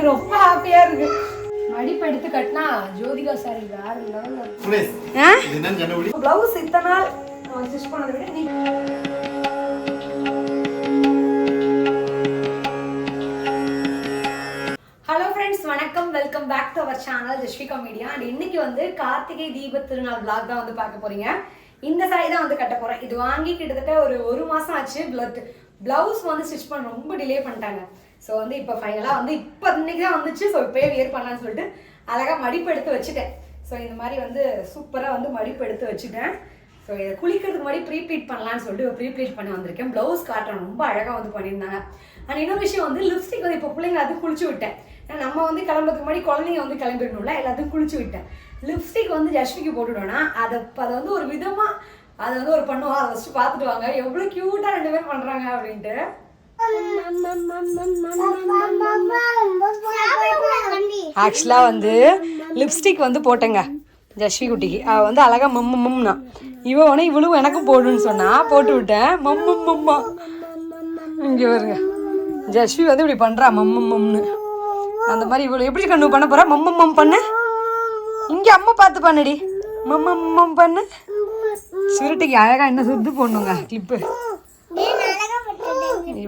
எனக்கு ரொம்ப ஹாப்பியா இருக்கு. மடிப்பு எடுத்து கட்டினா ஜோதிகா சாரி வேற பிளவுஸ் இத்தனை நாள் ஸ்டிச் பண்ணதை விட நீ ஹலோ ஃப்ரெண்ட்ஸ் வணக்கம். Welcome back to our channel Jasvika media and இன்னைக்கு வந்து கார்த்திகை தீப திருநாள் vlog தான் வந்து பார்க்க போறீங்க. இந்த சாரி தான் வந்து கட்ட போறேன். இது வாங்கி கிட்டத்தட்ட ஒரு ஒரு மாசம் ஆச்சு. பிளட் பிளவுஸ் வந்து ஸ்டிச் பண்ண ரொம்ப டிலே பண்ணிட்டாங்க. ஸோ வந்து இப்போ ஃபைனலாக வந்து இப்போ இன்னைக்கு தான் வந்துச்சு. ஸோ இப்போயே வியர் பண்ணலான்னு சொல்லிட்டு அழகாக மடிப்பு எடுத்து வச்சுட்டேன். ஸோ இந்த மாதிரி வந்து சூப்பராக வந்து மடிப்பு எடுத்து வச்சுட்டேன். ஸோ இதை குளிக்கிறதுக்கு முன்னாடி ப்ரீப்ளீட் பண்ணலான்னு சொல்லிட்டு ப்ரீப்ளீட் பண்ணி வந்திருக்கேன். ப்ளவுஸ் காட்டுறேன் ரொம்ப அழகாக வந்து பண்ணியிருந்தாங்க. ஆனால் இன்னொரு விஷயம் வந்து லிப்ஸ்டிக் வந்து இப்போ பிள்ளைங்க அது குளிச்சு விட்டேன். ஏன்னா நம்ம வந்து கிளம்புறதுக்கு முன்னாடி குழந்தைங்க வந்து கிளம்பிடணும்ல எல்லாத்தையும் குளிச்சு விட்டேன். லிப்ஸ்டிக் வந்து ஜஷ்மிக்கு போட்டுட்டோன்னா அதை அதை வந்து ஒரு விதமாக அதை வந்து ஒரு பண்ணுவோம் அதை ஃபஸ்ட்டு பார்த்துட்டு வாங்க. எவ்வளோ க்யூட்டாக ரெண்டு பேரும் பண்ணுறாங்க அப்படின்ட்டு. ஆக்சுவலாக வந்து லிப்ஸ்டிக் வந்து போட்டேங்க ஜஸ்வி குட்டிக்கு அவள் வந்து அழகா மம்மு மம்னா. இவன் உடனே இவளும் எனக்கும் போடுன்னு சொன்னா போட்டு விட்டேன். மம்மு மம்மா. இங்கே வருங்க ஜஸ்வி வந்து இப்படி பண்ணுறா மம்மு மம்னு. அந்த மாதிரி இவ்வளோ எப்படி கண்ணு பண்ண போகிறா மம்மு மம் பண்ணு. இங்கே அம்மா பார்த்து பண்ணுடி. மம்மு மம் பண்ணு. சுருட்டிக்கு அழகாக என்ன சுத்து போடணுங்க கிளிப்பு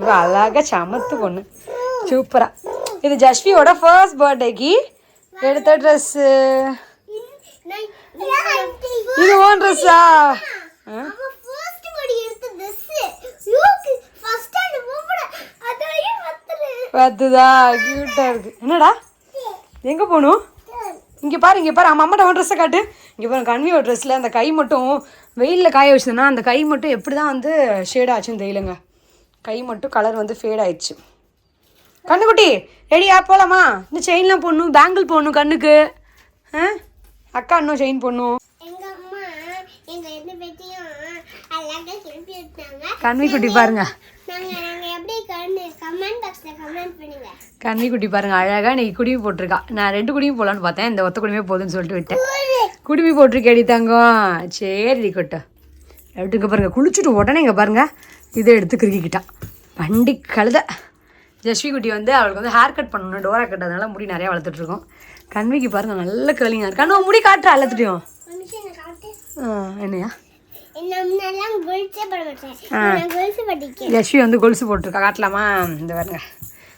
இவ்வளோ அழகாக சமத்து பொண்ணு. சூப்பரா. இது ஜஸ்வியோட ஃபர்ஸ்ட் பர்த்டேக்கு எடுத்த ட்ரெஸ்ஸு இது ஓன் ட்ரெஸ்ஸா பத்துதா கியூட்டாக இருக்கு. என்னடா? எங்கே போகணும் இங்கே பாரு இங்கே பாரு. அம்மா அம்மாட்ட ட்ரெஸ்ஸை காட்டு. இங்கே பாரு கன்வியோட ட்ரெஸ்ஸில் அந்த கை மட்டும் வெயிலில் காய வச்சதுன்னா அந்த கை மட்டும் எப்படி தான் வந்து ஷேட் ஆச்சுன்னு தெரியலங்க. கை மட்டும் கலர் வந்து ஃபேட் ஆயிடுச்சு. கண்ணுக்குட்டி ரெடியா போலாமா? இந்த செயின்லாம் போடணும் பேங்கிள் போடணும் கண்ணுக்கு. ஆ? அக்கா இன்னும் செயின் போடணும். கன்வி குட்டி பாருங்க. கன்னி குட்டி பாருங்க அழகா இன்னைக்கு குடிமி போட்டிருக்கா. நான் ரெண்டு குடிமி போடலான்னு பார்த்தேன் இந்த ஒத்த குடிமே போதும்னு சொல்லிட்டு விட்டேன். குடிமி போட்டிருக்கேடி தங்கம். சரி கொட்ட. எடுத்துக்க பாருங்க குளிச்சுட்டு உடனே இங்கே பாருங்க. இதை எடுத்து கிறுக்கிக்கிட்டான் வண்டி கழுத. ஜஸ்வி குட்டி வந்து அவளுக்கு வந்து ஹேர் கட் பண்ணணும். டோரா கட் அதனால முடி நிறையா வளர்த்துட்ருக்கோம். கண்விக்கு பாருங்கள் நல்ல கேர்லிங்காக இருக்கு. கண்ணு முடி காட்டுறா எல்லாத்துட்டையும். என்னையா? நம்மளெல்லாம் யஷ்வி வந்து கொலுசு போட்டிருக்கா. காட்டலாமா? இந்த பாருங்க.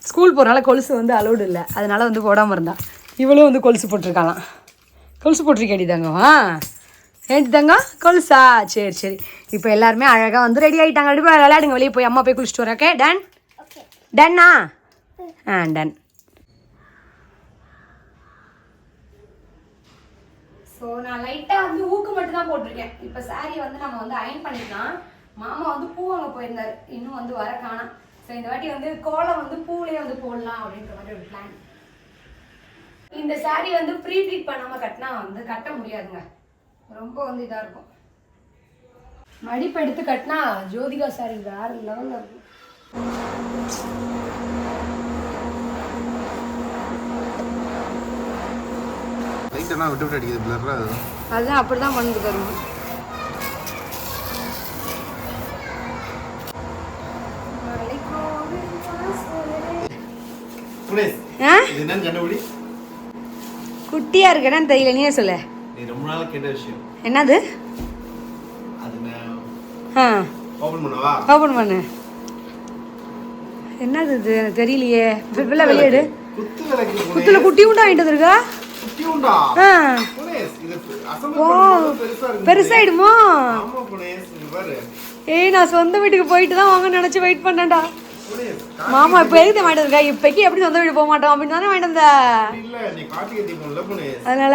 ஸ்கூல் போகிறனால கொலுசு வந்து அலௌடு இல்லை. அதனால வந்து போடாமல் இருந்தா. இவளும் வந்து கொலுசு போட்டிருக்காளாம். கொலுசு போட்டிருக்கேடி தாங்கவா ஏன்டி கொலுசா. சரி சரி. இப்போ எல்லாருமே அழகாக வந்து ரெடி ஆகிட்டாங்க ரெடி போய் விளையாடுங்க. வெளியே போய் அம்மா போய் குளிச்சுட்டு வரேன் ஓகே டன் டன்னா ஆ டன் ஸோ நான் லைட்டாக வந்து ஊக்கு மட்டும் தான் போட்டிருக்கேன். இப்போ சாரியை வந்து நம்ம வந்து அயன் பண்ணிக்கலாம். மாமா வந்து பூ வாங்க போயிருந்தாரு. இன்னும் வந்து வர காணாம். ஸோ இந்த வாட்டி வந்து கோலம் வந்து பூவிலே வந்து போடலாம் அப்படின்ற மாதிரி ஒரு பிளான் இந்த சாரி வந்து ப்ரீ ப்ளீட் பண்ணாமல் கட்டினா வந்து கட்ட முடியாதுங்க. ரொம்ப வந்து இதாக இருக்கும். மடிப்பு எடுத்து கட்டினா ஜோதிகா சாரி வேற லெவலில் இருக்கும். லைட்டெல்லாம் விட்டு விட்டு அடிக்குது பிளர்ரா அது. அதுதான் அப்படி தான் பண்ணுது கண்டுபிடி. குட்டியா இருக்கேன்னு தெரியல நீயே சொல்லு. நீ ரொம்ப நாள் கேட்ட விஷயம். என்னது? அது நான் ஆ. ஓபன் பண்ணவா? ஓப்பன் பண்ணு. என்னது இது? எனக்கு தெரியலையே. வெளில வெளியேடு குத்து விளக்கு குத்துல குட்டி உண்டா வாங்கிட்டு வந்திருக்கா? குட்டி உண்டா? ஆ. இது பண்ணும்போது பெருசா இருக்கு பெருசாயிடுமோ? ஆமா பாரு. ஏய் நான் சொந்த வீட்டுக்கு போயிட்டு தான் வாங்க நினைச்சு வெயிட் பண்ணேன்டா. மாமா இப்போ எதுக்கு வாங்கிட்டு வந்திருக்கா? இப்போக்கி எப்படி சொந்த வீடு போக மாட்டோம்? அப்படின்னு தானே வாங்கிட்டு வந்த? அதனால?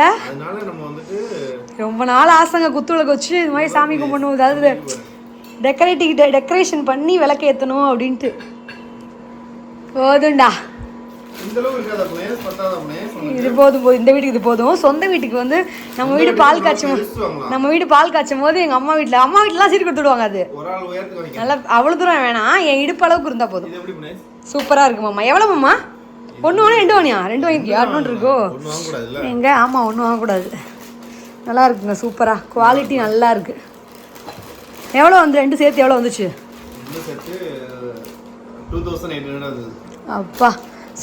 ரொம்ப நாள் ஆசைங்க குத்து விளக்கு வச்சு இது மாதிரி சாமி கும்பிடணும். அதாவது டெக்கரேட்டிங் டெக்கரேஷன் பண்ணி விளக்கு ஏற்றணும் அப்படின்ட்டு. போதும்டா இது போதும் போதும் இந்த வீட்டுக்கு இது போதும். சொந்த வீட்டுக்கு வந்து நம்ம வீடு பால் காய்ச்சும் நம்ம வீடு பால் காய்ச்சும் போது எங்கள் அம்மா வீட்டில் அம்மா வீட்டிலாம் சீட்டு கொடுத்துடுவாங்க அது. நல்லா அவ்வளோ தூரம் வேணாம். என் இடுப்பு அளவுக்கு இருந்தால் போதும். சூப்பராக இருக்கு மாமா. எவ்வளோ மாமா? ஒன்று வாங்க ரெண்டு வாங்கியா? ரெண்டு வாங்கிக்கியா இன்னொன்று இருக்கோ? எங்க? ஆமாம் ஒன்றும் வாங்கக்கூடாது. நல்லா இருக்குங்க சூப்பராக குவாலிட்டி நல்லா இருக்கு. எவ்வளோ வந்து ரெண்டு சேர்த்து எவ்வளோ வந்துச்சு? அப்பா.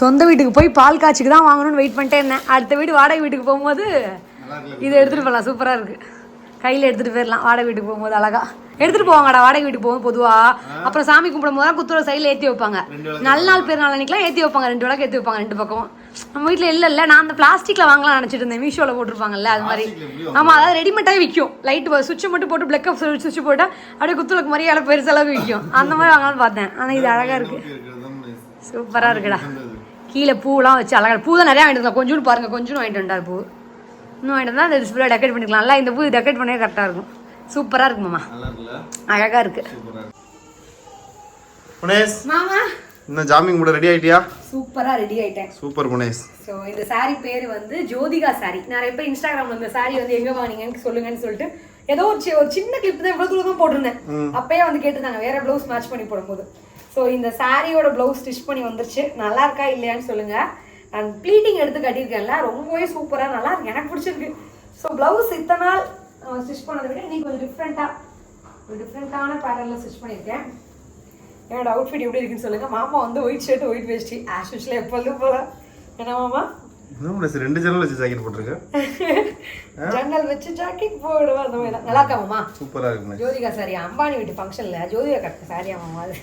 சொந்த வீட்டுக்கு போய் பால் காய்ச்சிக்கு தான் வாங்கணும்னு வெயிட் பண்ணிட்டே இருந்தேன். அடுத்த வீடு வாடகை வீட்டுக்கு போகும்போது இதை எடுத்துகிட்டு போகலாம் சூப்பராக இருக்குது கையில் எடுத்துகிட்டு போயிடலாம். வாடகை வீட்டுக்கு போகும்போது அழகா. எடுத்துகிட்டு போவாங்கடா வாடகை வீட்டுக்கு போகும் பொதுவாக அப்புறம் சாமி கும்பிடும் போது குத்துற சைடில் ஏற்றி வைப்பாங்க. நல்ல நாள் பேர் நாள் அன்னைக்கெலாம் ஏற்றி வைப்பாங்க. ரெண்டு விளக்கு ஏற்றி வைப்பாங்க ரெண்டு பக்கம் நம்ம வீட்டில் இல்லை இல்லை. நான் அந்த பிளாஸ்டிக்கில் வாங்கலாம் நினச்சிட்டு இருந்தேன். மீஷோவில் போட்டிருப்பாங்கல்ல அது மாதிரி. ஆமாம் அதாவது ரெடிமேட்டாகவே விற்கும் லைட்டு சுவிட்ச் மட்டும் போட்டு பிளக் சுவிட்ச் போட்டால் அப்படியே குத்துலக்கு மாதிரி அளவு பெருசளவு விற்கும் அந்த மாதிரி வாங்கலாம்னு பார்த்தேன். ஆனால் இது அழகாக இருக்குது. சூப்பராக இருக்குடா. கீழே பூலாம் வச்சு அழகா பூ தான் நிறையா வாங்கிட்டு வந்தோம். கொஞ்சோண்டு பாருங்க கொஞ்சம் வாங்கிட்டு வந்தார் பூ. இன்னும் வாங்கிட்டு வந்தா அந்த டிஸ்பிளே டெக்கரேட் பண்ணிக்கலாம். நல்லா இந்த பூ டெக்கரேட் பண்ணவே கரெக்டாக இருக்கும். சூப்பராக இருக்கு மாமா. நல்லா இருக்குல்ல அழகாக இருக்கு சூப்பரா இருக்கு. புனேஷ் மாமா. இன்னும் ஜாமிங் கூட ரெடி ஆயிட்டியா? சூப்பராக ரெடி ஆயிட்டேன். சூப்பர் புனேஷ் ஸோ இந்த saree பேர் வந்து ஜோதிகா saree. நிறைய பேர் இன்ஸ்டாகிராம்ல இந்த saree வந்து எங்க வாங்கினீங்கன்னு சொல்லுங்கன்னு சொல்லிட்டு ஏதோ ஒரு சின்ன கிளிப் தான் இவ்வளோ தூரம் தான் போட்டிருந்தேன் அப்பயே வந்து கேட்டிருந்தாங்க வேற ப்ளவுஸ் மேட்ச் பண்ணி போடும்போது. ஸோ இந்த சாரியோட ப்ளவுஸ் ஸ்டிச் பண்ணி வந்துருச்சு. நல்லா இருக்கா இல்லையான்னு சொல்லுங்க. அண்ட் ப்ளீட்டிங் எடுத்து கட்டியிருக்கேன்ல ரொம்பவே சூப்பராக நல்லா இருக்கு. எனக்கு பிடிச்சிருக்கு. ஸோ ப்ளவுஸ் இத்தனை நாள் ஸ்டிச் பண்ணதை விட இன்னைக்கு கொஞ்சம் டிஃப்ரெண்ட்டாக ஒரு டிஃப்ரெண்ட்டான பேட்டர்னில் ஸ்டிச் பண்ணியிருக்கேன். என்னோட அவுட்ஃபிட் எப்படி இருக்குன்னு சொல்லுங்க. மாமா வந்து ஒயிட் ஷர்ட் ஒயிட் வேஷ்டி ஆஸ் யூஸ்வலாக எப்பொழுதும் போல. என்ன மாமா? ரெண்டு ஜன்னல் வச்சு ஜாக்கெட் போட்டிருக்க? ஜன்னல் வச்சு ஜாக்கெட் போடுவா அந்த மாதிரி நல்லா இருக்கா மாமா? சூப்பரா இருக்கு ஜோதிகா சாரி அம்பானி வீட்டு ஃபங்க்ஷன்ல ஜோதிகா கட்ட சாரியா மாமா அது?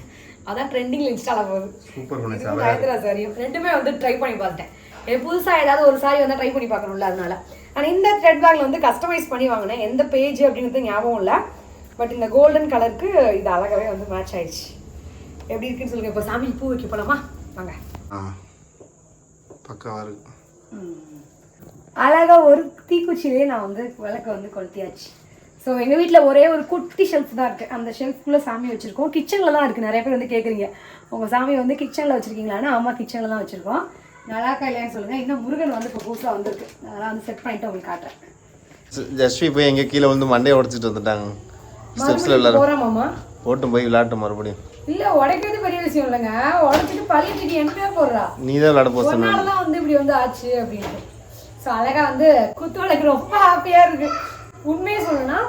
அதான் ட்ரெண்டிங்ல இன்ஸ்டால போகுது. சூப்பர் காயத்ரா சாரியும் ரெண்டுமே வந்து ட்ரை பண்ணி பார்த்துட்டேன். ஏ, புதுசா ஏதாவது ஒரு சாரி வந்து ட்ரை பண்ணி பார்க்கணும்ல அதனால. ஆனால் இந்த த்ரெட் பேக்ல வந்து கஸ்டமைஸ் பண்ணி வாங்கினேன். எந்த பேஜ் அப்படிங்கிறது ஞாபகம் இல்லை. பட் இந்த கோல்டன் கலருக்கு இது அழகாவே வந்து மேட்ச் ஆயிடுச்சு. எப்படி இருக்குன்னு சொல்லுங்க. இப்போ சாமிக்கு பூ வைக்க போலாமா? வாங்க. ஆ பக்காவா இருக்கு அழகா ஒரு தீக்குச்சிலேயே நான் வந்து விளக்க வந்து கொளுத்தியாச்சு. ஸோ எங்கள் வீட்டில் ஒரே ஒரு குட்டி ஷெல்ஃப் தான் இருக்குது அந்த ஷெல்ஃப்குள்ளே சாமி வச்சுருக்கோம். கிச்சனில் தான் இருக்குது நிறைய பேர் வந்து கேட்குறீங்க உங்கள் சாமி வந்து கிச்சனில் வச்சுருக்கீங்களான்னா ஆமாம் கிச்சனில் தான் வச்சுருக்கோம். நல்லா இருக்கா இல்லையான்னு சொல்லுங்கள் இன்னும் முருகன் வந்து இப்போ புதுசாக வந்திருக்கு. அதெல்லாம் வந்து செட் பண்ணிட்டு உங்களுக்கு காட்டுறேன். ஜஸ்வி போய் எங்க கீழே வந்து மண்டையை உடைச்சிட்டு வந்துட்டாங்க. ஸ்டெப்ஸ்ல மாமா போட்டும் போய் விளையாட்டும் மறுபடியும். இல்லை உடைக்கிறது பெரிய விஷயம் இல்லைங்க. உடைச்சிட்டு பழிச்சிட்டு என்னமே போடுறா. நீ தான் சொன்ன. நாள் தான் வந்து இப்படி வந்து ஆச்சு அப்படின்ட்டு. ஸோ அழகா வந்து குத்து ரொம்ப ஹாப்பியாக இருக்கு. உண்மையை சொல்லணும்னா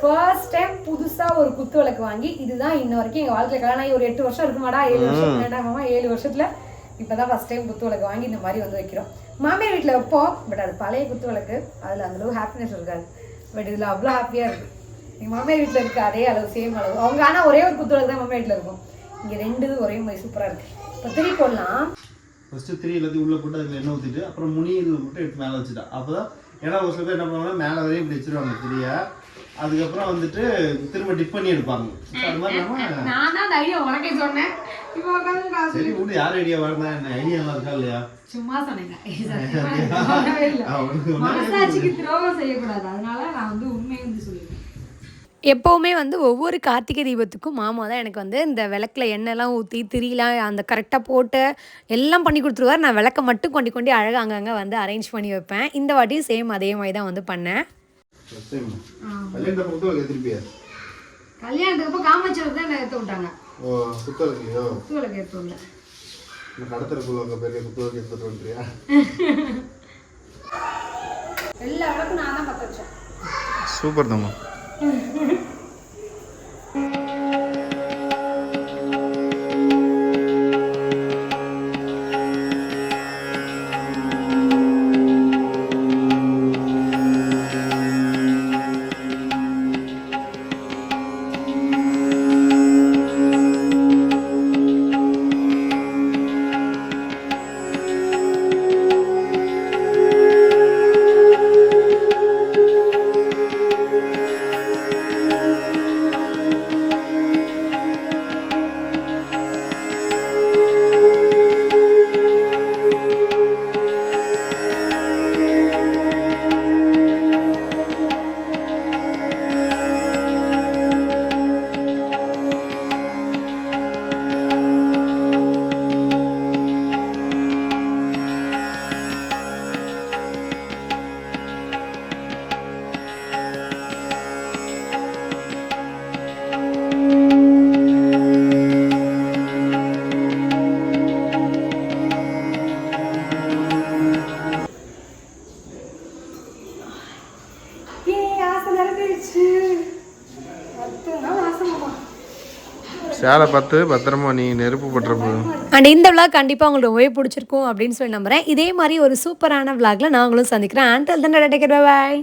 ஃபர்ஸ்ட் டைம் புதுசாக ஒரு குத்து விளக்கு வாங்கி இதுதான் இன்ன வரைக்கும் எங்கள் வாழ்க்கையில் கல்யாணம் ஆகி ஒரு எட்டு வருஷம் இருக்குமாடா ஏழு வருஷம் வேண்டாமாமா ஏழு வருஷத்துல இப்பதான் ஃபர்ஸ்ட் டைம் குத்து விளக்கு வாங்கி இந்த மாதிரி வந்து வைக்கிறோம். மாமியார் வீட்டில் வைப்போம் பட் அது பழைய குத்து விளக்கு. அதில் அந்த அளவு ஹாப்பினஸ் இருக்காது. பட் இதில் அவ்வளோ ஹாப்பியாக இருக்கு. எங்கள் மாமியார் வீட்டில் இருக்க அதே அளவு சேம் அளவு. அவங்க ஆனால் ஒரே ஒரு குத்து விளக்கு தான் மாமியார் வீட்டில் இருக்கும். இங்கே ரெண்டு ஒரே மாதிரி சூப்பராக இருக்கு. இப்போ திரி போடலாம். ஃபர்ஸ்ட் த்ரீ எல்லாத்தையும் உள்ள போட்டு அதில் எண்ணெய் ஊற்றிட்டு அப்புறம் முனி இது மட்டும் எடுத்து மேலே வச்சுட்டா. அப்பதான் ஏன்னா ஒரு சில பேர் என்ன பண்ணுவாங்கன்னா மேலே வரையும் இப்படி வச்சிருவாங்க திரியை அதுக்கப்புறம் வந்துட்டு திரும்ப டிப் பண்ணி எடுப்பாங்க. அது மாதிரி இல்லாமல் நான் தான் அந்த ஐடியா உனக்கே சொன்னேன். இப்போ உட்காந்து காசு சரி விடு யார் ஐடியா வரதா என்ன ஐடியா நல்லா இருக்கா இல்லையா? சும்மா சொன்னேங்க. மனசாட்சிக்கு துரோகம் செய்யக்கூடாது. அதனால நான் வந்து எப்போவுமே வந்து ஒவ்வொரு கார்த்திகை தீபத்துக்கும் மாமா தான் எனக்கு வந்து இந்த விளக்கில் எண்ணெய்லாம் ஊற்றி திரிலாம் அந்த கரெக்டாக போட்டு எல்லாம் பண்ணி கொடுத்துருவார். நான் விளக்க மட்டும் கொண்டு கொண்டு அழகாக அங்கங்கே வந்து அரேஞ்ச் பண்ணி வைப்பேன். இந்த வாட்டியும் சேம் அதே மாதிரி தான் வந்து பண்ணேன். கல்யாணத்தை புத்தகம் திருப்பியா? கல்யாணத்துக்கு அப்போ காமாட்சியில் தான் என்ன எடுத்து விட்டாங்க. ஓ புத்தகம் இல்லையோ தூளுக்கு எடுத்து விடல. இந்த கடத்தலுக்குள்ள உங்க பெரிய புத்தகம் எடுத்துட்டு வந்துறியா எல்லா விளக்கும் நான் தான் பற்ற வச்சேன். சூப்பர் தம்மா சேலை பார்த்து பத்திரமா நீ நெருப்பு பட்டுற போதும் அண்ட் இந்த விளாக் கண்டிப்பாக உங்களுக்கு ரொம்பவே பிடிச்சிருக்கும் அப்படின்னு சொல்லி நம்புறேன். இதே மாதிரி ஒரு சூப்பரான விளாக்ல நாங்களும் சந்திக்கிறேன் அண்ட் தான் பாய்